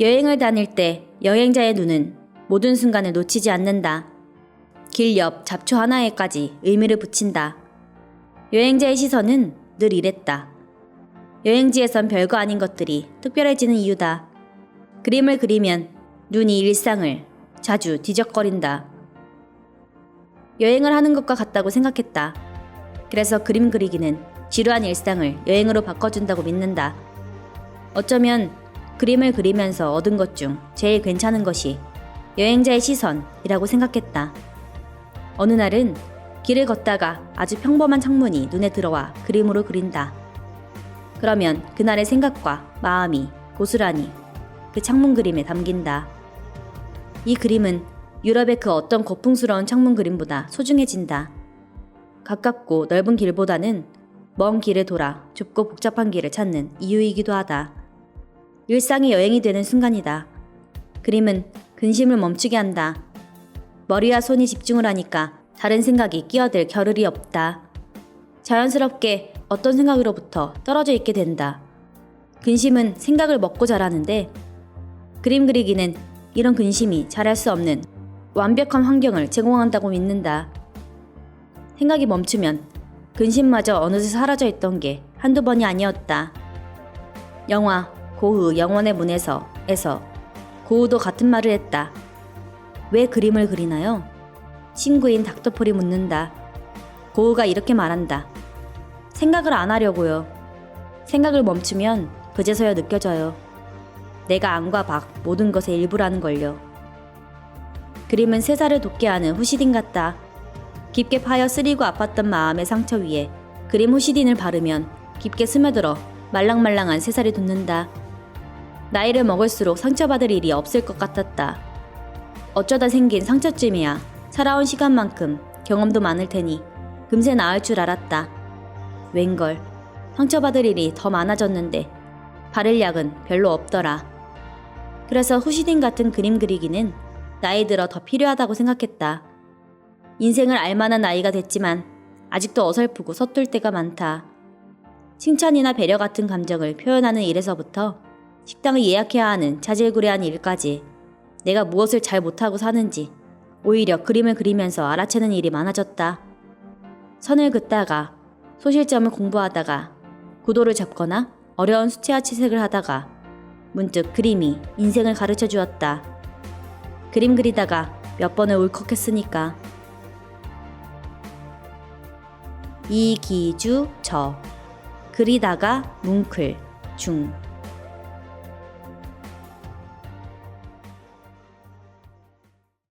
여행을 다닐 때 여행자의 눈은 모든 순간을 놓치지 않는다. 길 옆 잡초 하나에까지 의미를 붙인다. 여행자의 시선은 늘 이랬다. 여행지에선 별거 아닌 것들이 특별해지는 이유다. 그림을 그리면 눈이 일상을 자주 뒤적거린다. 여행을 하는 것과 같다고 생각했다. 그래서 그림 그리기는 지루한 일상을 여행으로 바꿔준다고 믿는다. 어쩌면 그림을 그리면서 얻은 것 중 제일 괜찮은 것이 여행자의 시선이라고 생각했다. 어느 날은 길을 걷다가 아주 평범한 창문이 눈에 들어와 그림으로 그린다. 그러면 그날의 생각과 마음이 고스란히 그 창문 그림에 담긴다. 이 그림은 유럽의 그 어떤 고풍스러운 창문 그림보다 소중해진다. 가깝고 넓은 길보다는 먼 길을 돌아 좁고 복잡한 길을 찾는 이유이기도 하다. 일상이 여행이 되는 순간이다. 그림은 근심을 멈추게 한다. 머리와 손이 집중을 하니까 다른 생각이 끼어들 겨를이 없다. 자연스럽게 어떤 생각으로부터 떨어져 있게 된다. 근심은 생각을 먹고 자라는데 그림 그리기는 이런 근심이 자랄 수 없는 완벽한 환경을 제공한다고 믿는다. 생각이 멈추면 근심마저 어느새 사라져 있던 게 한두 번이 아니었다. 영화 고흐 영원의 문에서 에서 고흐도 같은 말을 했다. 왜 그림을 그리나요? 친구인 닥터폴이 묻는다. 고흐가 이렇게 말한다. 생각을 안 하려고요. 생각을 멈추면 그제서야 느껴져요. 내가 안과 밖 모든 것의 일부라는 걸요. 그림은 세살을 돋게 하는 후시딘 같다. 깊게 파여 쓰리고 아팠던 마음의 상처 위에 그림 후시딘을 바르면 깊게 스며들어 말랑말랑한 새살이 돋는다. 나이를 먹을수록 상처받을 일이 없을 것 같았다. 어쩌다 생긴 상처쯤이야 살아온 시간만큼 경험도 많을 테니 금세 나을 줄 알았다. 웬걸 상처받을 일이 더 많아졌는데 바를 약은 별로 없더라. 그래서 후시딘 같은 그림 그리기는 나이 들어 더 필요하다고 생각했다. 인생을 알만한 나이가 됐지만 아직도 어설프고 서툴 때가 많다. 칭찬이나 배려 같은 감정을 표현하는 일에서부터 식당을 예약해야 하는 자질구레한 일까지 내가 무엇을 잘 못하고 사는지 오히려 그림을 그리면서 알아채는 일이 많아졌다. 선을 긋다가 소실점을 공부하다가 구도를 잡거나 어려운 수채화 채색을 하다가 문득 그림이 인생을 가르쳐 주었다. 그림 그리다가 몇 번을 울컥했으니까. 이기주 저 그리다가 뭉클 중